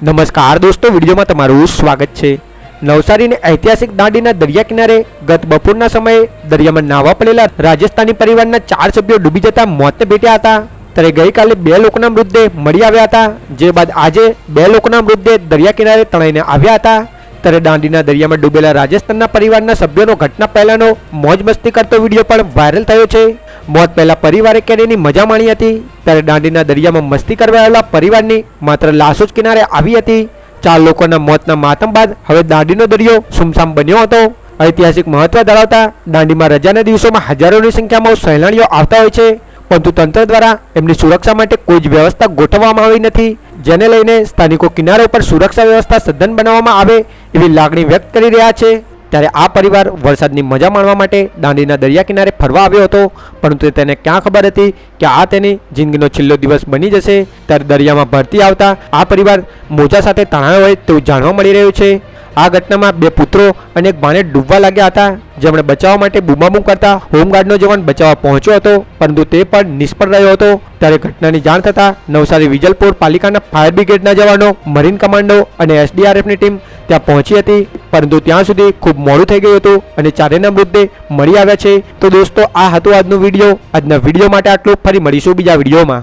નમસ્કાર દોસ્તો, વિડીયોમાં તમારું સ્વાગત છે. નવસારીની ઐતિહાસિક દાંડીના દરિયા કિનારે ગત બપોરના સમયે દરિયામાં નાવા પડેલા રાજસ્થાની પરિવારના ચાર સભ્યો ડૂબી જતા મોતને ભેટ્યા હતા. ત્યારે ગઈકાલે બે લોકોના મૃતદેહ મળી આવ્યા હતા. જે બાદ આજે બે લોકોના મૃતદેહ દરિયા કિનારે તણાઈને આવ્યા હતા. ત્યારે દાંડીના દરિયામાં ડૂબેલા રાજસ્થાનના પરિવારના સભ્યોનો ઘટના પહેલાનો મોજ મસ્તી કરતો વીડિયો પણ વાયરલ થયો છે. મોત પહેલાં પરિવારે કેરીની મજા માણી હતી, ત્યારે દાંડીના દરિયામાં મસ્તી કરવા આવેલા પરિવારની માત્ર લાશો જ કિનારે આવી હતી. ચાર લોકોના મોતના માતમ બાદ હવે દાંડીનો દરિયો સુમસામ બન્યો હતો. ઐતિહાસિક મહત્વ ધરાવતા દાંડીમાં રજાના દિવસોમાં હજારોની સંખ્યામાં સહેલાણીઓ આવતા હોય છે. પરંતુ તંત્ર દ્વારા એમની સુરક્ષા માટે કોઈ જ વ્યવસ્થા ગોઠવવામાં આવી નથી. જેને લઈને સ્થાનિકો કિનારા ઉપર સુરક્ષા વ્યવસ્થા સઘન બનાવવામાં આવે એવી લાગણી વ્યક્ત કરી રહ્યા છે. ત્યારે આ પરિવાર વરસાદની મજા માણવા માટે દાંડીના દરિયા કિનારે ફરવા આવ્યો હતો. પરંતુ તેને ક્યાં ખબર હતી કે આ તેની જિંદગીનો છેલ્લો દિવસ બની જશે? ત્યારે દરિયામાં ભરતી આવતા આ પરિવાર મોજા સાથે તણાયો હોય તેવું જાણવા મળી રહ્યું છે. આ ઘટનામાં બે પુત્રો અને એક ભાણે ડૂબવા લાગ્યા હતા. જેમણે બચાવવા માટે બૂમાબૂમ કરતા હોમગાર્ડનો જવાન બચાવવા પહોંચ્યો હતો, પરંતુ તે પણ નિષ્ફળ રહ્યો હતો. ત્યારે ઘટનાની જાણ થતાં નવસારી વિજલપુર પાલિકાના ફાયર બ્રિગેડના જવાનો, મરીન કમાન્ડો અને એસડીઆરએફની ટીમ ત્યાં પહોંચી હતી. પરંતુ ત્યાં સુધી ખૂબ મોડું થઈ ગયું હતું અને ચારેયના મૃતદેહ મળી આવ્યા છે. તો દોસ્તો, આ હતું આજનો વીડિયો. આજના વીડિયો માટે આટલું. ફરી મળીશું બીજા વિડીયોમાં.